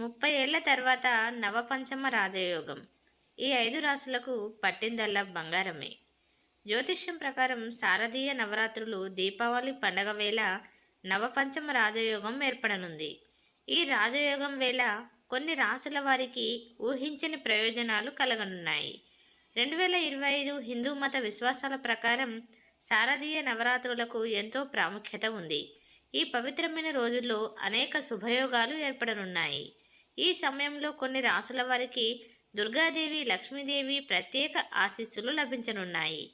ముప్పై ఏళ్ళ తర్వాత నవపంచమ రాజయోగం. ఈ ఐదు రాసులకు పట్టిందల్లా బంగారమే. జ్యోతిష్యం ప్రకారం శారదీయ నవరాత్రులు దీపావళి పండగ వేళ నవపంచమ రాజయోగం ఏర్పడనుంది. ఈ రాజయోగం వేళ కొన్ని రాసుల వారికి ఊహించని ప్రయోజనాలు కలగనున్నాయి. రెండు వేల ఇరవై ఐదు హిందూ మత విశ్వాసాల ప్రకారం శారదీయ నవరాత్రులకు ఎంతో ప్రాముఖ్యత ఉంది. ఈ పవిత్రమైన రోజుల్లో అనేక శుభయోగాలు ఏర్పడనున్నాయి. ఈ సమయంలో కొన్ని రాసుల వారికి దుర్గాదేవి లక్ష్మీదేవి ప్రత్యేక ఆశీస్సులు లభించనున్నాయి.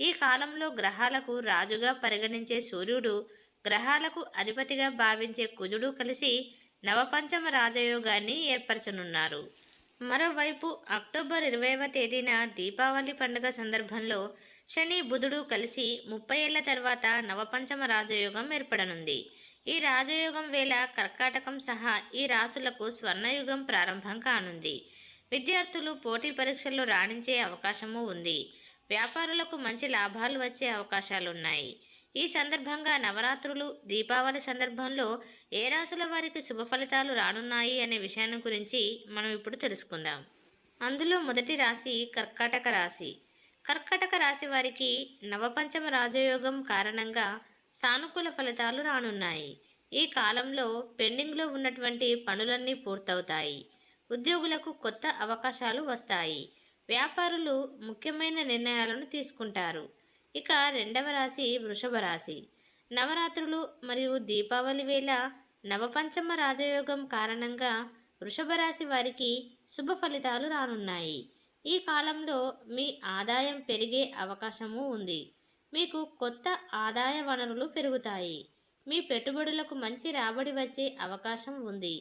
ఈ కాలంలో గ్రహాలకు రాజుగా పరిగణించే సూర్యుడు గ్రహాలకు అధిపతిగా భావించే కుజుడు కలిసి నవపంచమ రాజయోగాన్ని ఏర్పరచనున్నారు. మరోవైపు అక్టోబర్ ఇరవైవ తేదీన దీపావళి పండుగ సందర్భంలో శని బుధుడు కలిసి ముప్పై ఏళ్ళ తర్వాత నవపంచమ రాజయోగం ఏర్పడనుంది. ఈ రాజయోగం వేళ కర్కాటకం సహా ఈ రాసులకు స్వర్ణయుగం ప్రారంభం కానుంది. విద్యార్థులు పోటీ పరీక్షల్లో రాణించే అవకాశము ఉంది. వ్యాపారులకు మంచి లాభాలు వచ్చే అవకాశాలున్నాయి. ఈ సందర్భంగా నవరాత్రులు దీపావళి సందర్భంలో ఏ రాశుల వారికి శుభ ఫలితాలు రానున్నాయి అనే విషయాన్ని గురించి మనం ఇప్పుడు తెలుసుకుందాం. అందులో మొదటి రాశి కర్కాటక రాశి. కర్కటక రాశి వారికి నవపంచమ రాజయోగం కారణంగా సానుకూల ఫలితాలు రానున్నాయి. ఈ కాలంలో పెండింగ్లో ఉన్నటువంటి పనులన్నీ పూర్తవుతాయి. ఉద్యోగులకు కొత్త అవకాశాలు వస్తాయి. వ్యాపారులు ముఖ్యమైన నిర్ణయాలను తీసుకుంటారు. ఇక రెండవ రాశి వృషభ రాశి. నవరాత్రులు మరియు దీపావళి వేళ నవపంచమ రాజయోగం కారణంగా వృషభ రాశి వారికి శుభ ఫలితాలు రానున్నాయి. ఈ కాలంలో మీ ఆదాయం పెరిగే అవకాశము ఉంది. మీకు కొత్త ఆదాయ వనరులు పెరుగుతాయి. మీ పెట్టుబడులకు మంచి రాబడి వచ్చే అవకాశం ఉంది.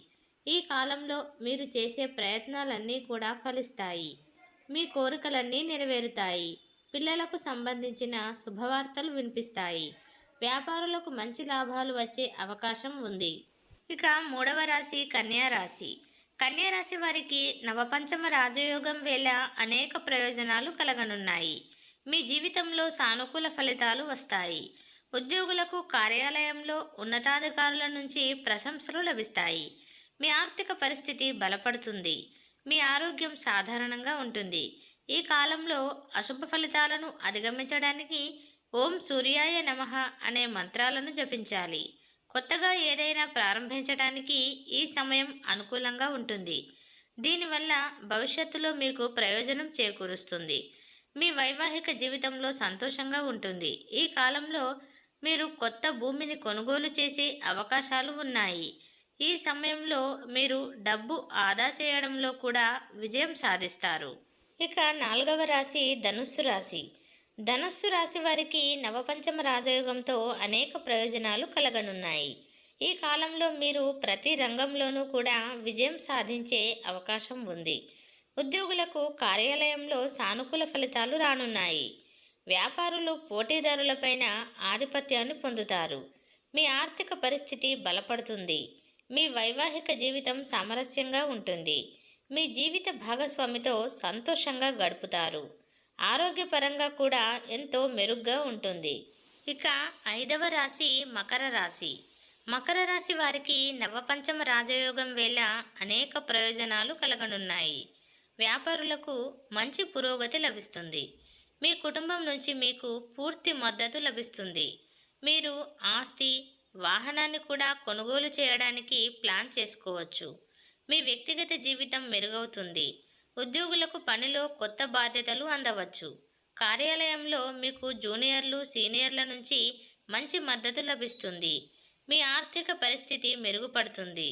ఈ కాలంలో మీరు చేసే ప్రయత్నాలన్నీ కూడా ఫలిస్తాయి. మీ కోరికలన్నీ నెరవేరుతాయి. పిల్లలకు సంబంధించిన శుభవార్తలు వినిపిస్తాయి. వ్యాపారులకు మంచి లాభాలు వచ్చే అవకాశం ఉంది. ఇక మూడవ రాశి కన్యారాశి కన్యారాశి కన్యా రాశి వారికి నవపంచమ రాజయోగం వేళ అనేక ప్రయోజనాలు కలగనున్నాయి. మీ జీవితంలో సానుకూల ఫలితాలు వస్తాయి. ఉద్యోగులకు కార్యాలయంలో ఉన్నతాధికారుల నుంచి ప్రశంసలు లభిస్తాయి. మీ ఆర్థిక పరిస్థితి బలపడుతుంది. మీ ఆరోగ్యం సాధారణంగా ఉంటుంది. ఈ కాలంలో అశుభ ఫలితాలను అధిగమించడానికి ఓం సూర్యాయ నమః అనే మంత్రాలను జపించాలి. కొత్తగా ఏదైనా ప్రారంభించడానికి ఈ సమయం అనుకూలంగా ఉంటుంది. దీనివల్ల భవిష్యత్తులో మీకు ప్రయోజనం చేకూరుస్తుంది. మీ వైవాహిక జీవితంలో సంతోషంగా ఉంటుంది. ఈ కాలంలో మీరు కొత్త భూమిని కొనుగోలు చేసే అవకాశాలు ఉన్నాయి. ఈ సమయంలో మీరు డబ్బు ఆదా చేయడంలో కూడా విజయం సాధిస్తారు. ఇక నాలుగవ రాశి ధనుస్సు రాశి. ధనుస్సు రాశి వారికి నవపంచమ రాజయోగంతో అనేక ప్రయోజనాలు కలగనున్నాయి. ఈ కాలంలో మీరు ప్రతి రంగంలోనూ కూడా విజయం సాధించే అవకాశం ఉంది. ఉద్యోగులకు కార్యాలయంలో సానుకూల ఫలితాలు రానున్నాయి. వ్యాపారులు పోటీదారులపైన ఆధిపత్యాన్ని పొందుతారు. మీ ఆర్థిక పరిస్థితి బలపడుతుంది. మీ వైవాహిక జీవితం సామరస్యంగా ఉంటుంది. మీ జీవిత భాగస్వామితో సంతోషంగా గడుపుతారు. ఆరోగ్యపరంగా కూడా ఎంతో మెరుగ్గా ఉంటుంది. ఇక ఐదవ రాశి మకర రాశి. మకర రాశి వారికి నవపంచమ రాజయోగం వేళ అనేక ప్రయోజనాలు కలగనున్నాయి. వ్యాపారులకు మంచి పురోగతి లభిస్తుంది. మీ కుటుంబం నుంచి మీకు పూర్తి మద్దతు లభిస్తుంది. మీరు ఆస్తి వాహనాన్ని కూడా కొనుగోలు చేయడానికి ప్లాన్ చేసుకోవచ్చు. మీ వ్యక్తిగత జీవితం మెరుగవుతుంది. ఉద్యోగులకు పనిలో కొత్త బాధ్యతలు అందవచ్చు. కార్యాలయంలో మీకు జూనియర్లు సీనియర్ల నుంచి మంచి మద్దతు లభిస్తుంది. మీ ఆర్థిక పరిస్థితి మెరుగుపడుతుంది.